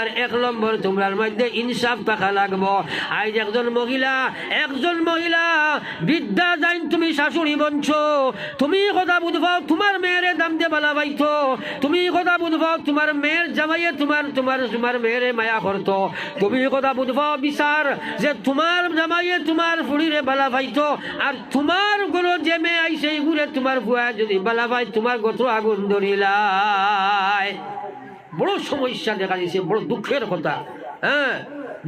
আর এক নম্বর তোমরার মধ্যে ইনসাফ থাকা লাগবো। আজ একজন মহিলা একজন মহিলা, বিদ্যা যাইন তুমি শাশুড়ি বঞ্চ তুমি কথা বুঝবাও তোমার মেয়ের দাম দিয়ে বালা পাইতো তুমি কথা বুঝবাও তোমার মেয়ের জামাইয়ে তোমার তোমার তোমার মেয়েরে মায়া করতো। তুমি কথা বুঝবাও বিচার যে তোমার জামাইয়ে তোমার ফুড়িরে বালা পাইতো আর তোমার কোনো যে মেয়ে আইসে এইগুলো তোমার ফুয়া যদি বালা পাই তোমার গত আগুন ধরিলায়। বড় সমস্যা দেখা দিছে, বড় দুঃখের কথা। হ্যাঁ?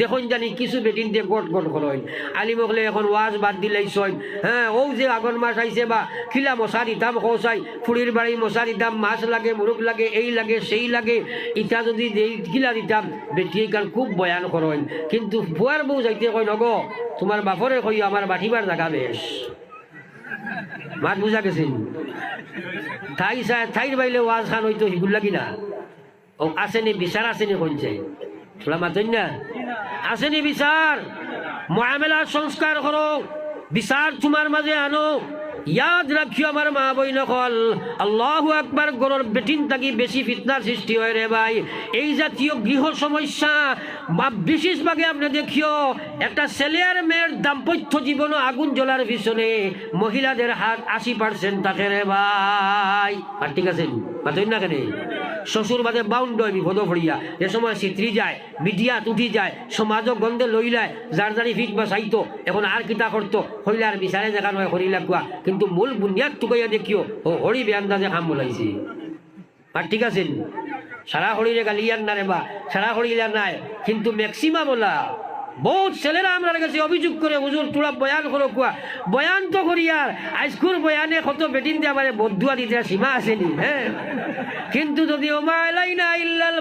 দেখুন জানি, কিছু বেটিন দিয়ে গট গট করেন আলি মকলে এখন ওয়াজ বাদ দিলাইছন হ্যাঁ ও যে আগন মাছ আইছে বা খিলা মশা দিতাম কৌসাই ফুড়ির বাড়ি মশা দিতাম মাছ লাগে মুরুখ লাগে, এই লাগে, সেই লাগে, ইটা যদি খিলা দিতাম বেটি কাল খুব বয়ান করেন কিন্তু বুয়ার বউ যাইতে কই নগ তোমার বাপরে কই আমার বাঠিবার জায়গা বেশ মাছ বুঝা গেছেন ঠাই চাই ঠাইর বাইলে ওয়াজ খান হইতো সিগুল লাগি না। ও, আসেনি, বিচার আসেনি কইছে তোলা মাতই না আসেনি বিচার। মহামেলার সংস্কার করো। বিচার তোমার মাঝে আনো। ইয়াদ রাখিও আমার মা বই নকল আল্লাহু আকবার গরর বেটিন থাকি বেশি ফিতনার সৃষ্টি হয় রে ভাই। এই জাতীয় গৃহ সমস্যা বা বিশেষভাবে আপনি দেখিও, একটা ছেলে আর মেয়ের দাম্পত্য জীবন আগুন জ্বলার পিছনে মহিলাদের হাত আশি পার্সেন্ট থাকে রে ভাই। আর ঠিক আছে না কেন? শ্বশুর বাদে বাউন্ড হয় বিপদ ফড়িয়া। এ সময় চিত্রি যায়, মিডিয়া উঠি যায় সমাজ গন্ধে লইলায়, যার যারি ফিট বা চাইতো এখন আর কিতা করতো, হইলে আর বিচারে দেখা নয় হরিলা কোয়া কিন্তু মূল বুনিয়াদ টুকাইয়া দেখিও ও হরি বেআন্দাজে খাম বলাইছে আর ঠিক আছে সারা হরিরে গালিয়ার না রে বা সারা হরিলার নাই। কিন্তু ম্যাক্সিমাম ওলা, বহুত ছেলেরা আমরা কাছে অভিযোগ করে হুজুর তোরা বয়ান করো কুয়া বয়ান তো করি আর আইসকুর বয়ানে কত বেটিন দিয়ে আমার বদুয়া দিতে সীমা আসেনি হ্যাঁ কিন্তু যদি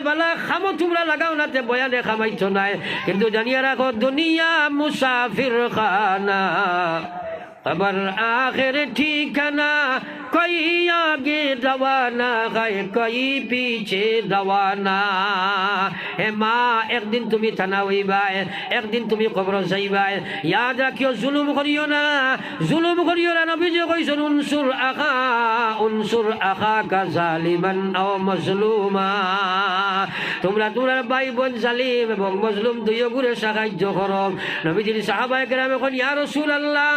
বালা, খামো তোমরা লাগাও না তে বয়ানে খামাইছ নাই। কিন্তু জানিয়া রাখো দুনিয়া মুসাফির খানা। আবার আখের ঠিকানা কই আগে রওয়ানা, হয় কই পিছে রওয়ানা। হে মা, একদিন তুমি থানা হইবাই, একদিন তুমি কবর যাইবাই। ইয়াদ রাখিও, জুলুম করিও না, জুলুম করিও না, নবীজি কইছেন, উনসুর আখা উনসুর আখা কা জালিমান আও মজলুমা। তোমরা তোমরা ভাই বোন জালিম এবং মজলুম দুইও গুরে সাহায্য করো। নবীজির সাহাবায়ে কেরাম এখন, ইয়া রাসূলুল্লাহ,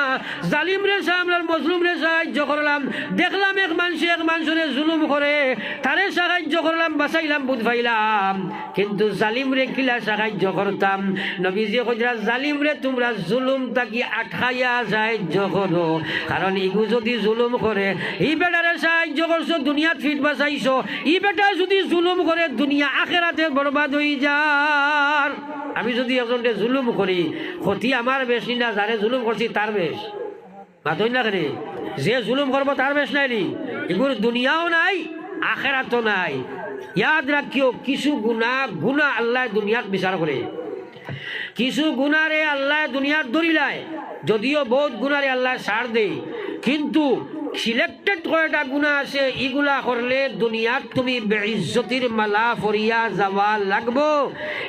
জালিম রে সামলার মজলুম রে সাহায্য করলাম দেখলাম এক মানুষ এক মানুষরে জুলুম করে। তারে সাহায্য করলাম, বাঁচাইলাম, বুধ পাইলাম। কিন্তু জালিম রে কিলা সাহায্য করতাম? নবীজি কইরা জালিম রে তোমরা জুলুম তাকি আটকাইয়া সাহায্য করো? কারণ ইগু যদি জুলুম করে, ই বেটারে সাহায্য করছ, দুনিয়াত ফিট বাঁচাইছো। ই বেটা যদি জুলুম করে, দুনিয়া আখেরাতে বরবাদ হয়ে যার। আমি যদি একজনকে জুলুম করি, ক্ষতি আমার বেশি না, যারে জুলুম করছি তার বেশ। মাতই না কেন যে জুলুম করব তার বেশ নাই নি। এগুলো দুনিয়াও নাই, আখেরাতও নাই। ইয়াদ রাখিও, কিছু গুণা গুণা আল্লাহ দুনিয়াত বিচার করে। কিছু গুণারে আল্লাহ দুনিয়াত ধরিলায়, যদিও বহুত গুণারে আল্লাহ সার দেয়। কিন্তু সিলেক্টেড কয়টা গুণা আছে ইগুলা করলে দুনিয়াত তুমি বেইজ্জতির মালা ফরিয়া যাওয়া লাগবো।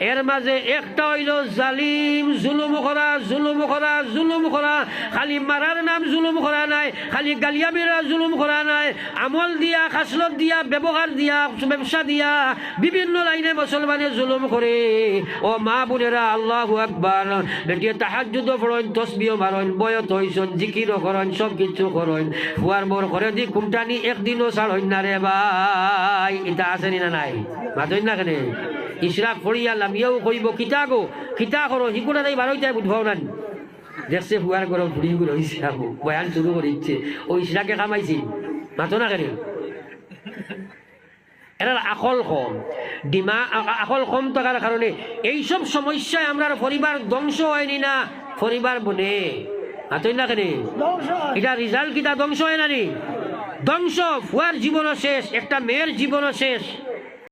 এর মাঝে একটা হইল জালিম, জুলুম করা জুলুম করা জুলুম করা। খালি মারার নাম জুলুম করা নাই, খালি গালিয়ামিরা জুলুম করা নাই। আমল দিয়া, খাসলত দিয়া, ব্যবহার দিয়া, ব্যবসা দিয়া, বিভিন্ন লাইনে মুসলমানে জুলুম করে। ও মা বোনেরা, আল্লাহ আকবার। বেটিয়ে তাহাজুদ ফরন তসবিও মারন, বয়ত হইছন, জিকিরও করন সব কিছু করন ফুয়ার মোর করে দি কুমটানি একদিনও ছাড় হইন না রে ভাই। এটা আছে না নাই? মাতই না কেনে? ইশরাক ফড়িয়া লামিয়াও কইব, কিতা গো? কিতা করো? হিকুনা তাই বারোই তাই বুধবাও না দেখছে ফুয়ার করো ঘুরি ঘুরি হয়েছে আকৌ বয়ান শুরু করে দিচ্ছে। ও ইশরাকে কামাইছি। মাতো না কেন? এটার আকল কম। ডিমা আকল কম থাকার কারণে এইসব সমস্যায় আমরা পরিবার ধ্বংস হয়নি না? পরিবার বনে। হাতই না কেন? এটা রেজাল্ট কিটা ধ্বংস হয় না নি ধ্বংস, ফুয়ার জীবনও শেষ, একটা মেয়ের জীবনও শেষ।